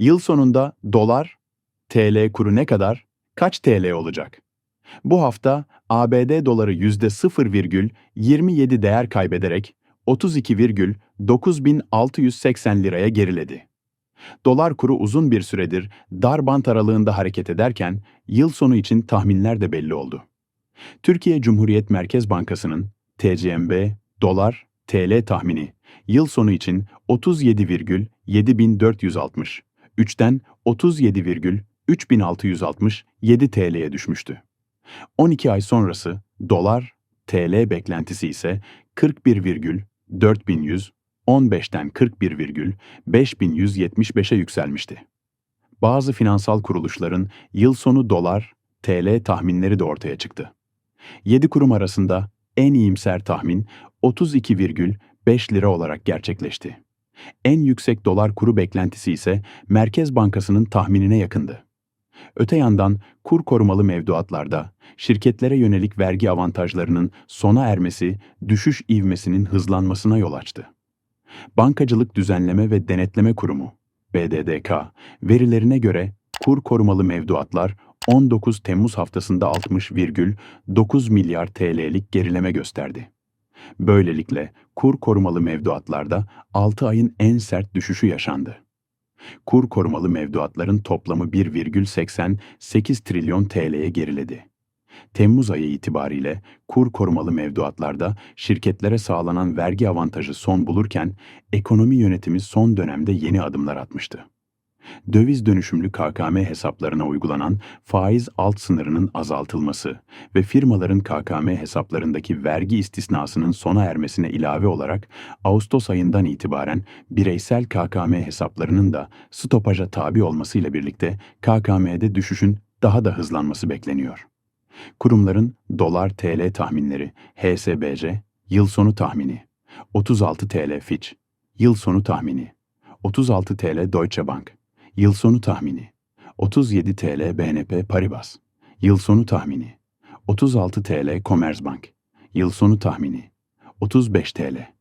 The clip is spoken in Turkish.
Yıl sonunda dolar, TL kuru ne kadar, kaç TL olacak? Bu hafta ABD doları %0,27 değer kaybederek 32,9680 liraya geriledi. Dolar kuru uzun bir süredir dar bant aralığında hareket ederken yıl sonu için tahminler de belli oldu. Türkiye Cumhuriyet Merkez Bankası'nın TCMB dolar TL tahmini yıl sonu için 37,7460, 3'ten 37,3667 TL'ye düşmüştü. 12 ay sonrası dolar TL beklentisi ise 41,4100, 15'ten 41,5175'e yükselmişti. Bazı finansal kuruluşların yıl sonu dolar TL tahminleri de ortaya çıktı. 7 kurum arasında en iyimser tahmin 32,5 lira olarak gerçekleşti. En yüksek dolar kuru beklentisi ise Merkez Bankası'nın tahminine yakındı. Öte yandan kur korumalı mevduatlarda şirketlere yönelik vergi avantajlarının sona ermesi düşüş ivmesinin hızlanmasına yol açtı. Bankacılık Düzenleme ve Denetleme Kurumu BDDK verilerine göre kur korumalı mevduatlar 19 Temmuz haftasında 60,9 milyar TL'lik gerileme gösterdi. Böylelikle kur korumalı mevduatlarda 6 ayın en sert düşüşü yaşandı. Kur korumalı mevduatların toplamı 1,88 trilyon TL'ye geriledi. Temmuz ayı itibariyle kur korumalı mevduatlarda şirketlere sağlanan vergi avantajı son bulurken ekonomi yönetimi son dönemde yeni adımlar atmıştı döviz dönüşümlü KKM hesaplarına uygulanan faiz alt sınırının azaltılması ve firmaların KKM hesaplarındaki vergi istisnasının sona ermesine ilave olarak Ağustos ayından itibaren bireysel KKM hesaplarının da stopaja tabi olmasıyla birlikte KKM'de düşüşün daha da hızlanması bekleniyor. Kurumların dolar TL tahminleri HSBC yıl sonu tahmini 36 TL Fitch yıl sonu tahmini 36 TL Deutsche Bank Yıl sonu tahmini 37 TL BNP Paribas. Yıl sonu tahmini 36 TL Commerzbank. Yıl sonu tahmini 35 TL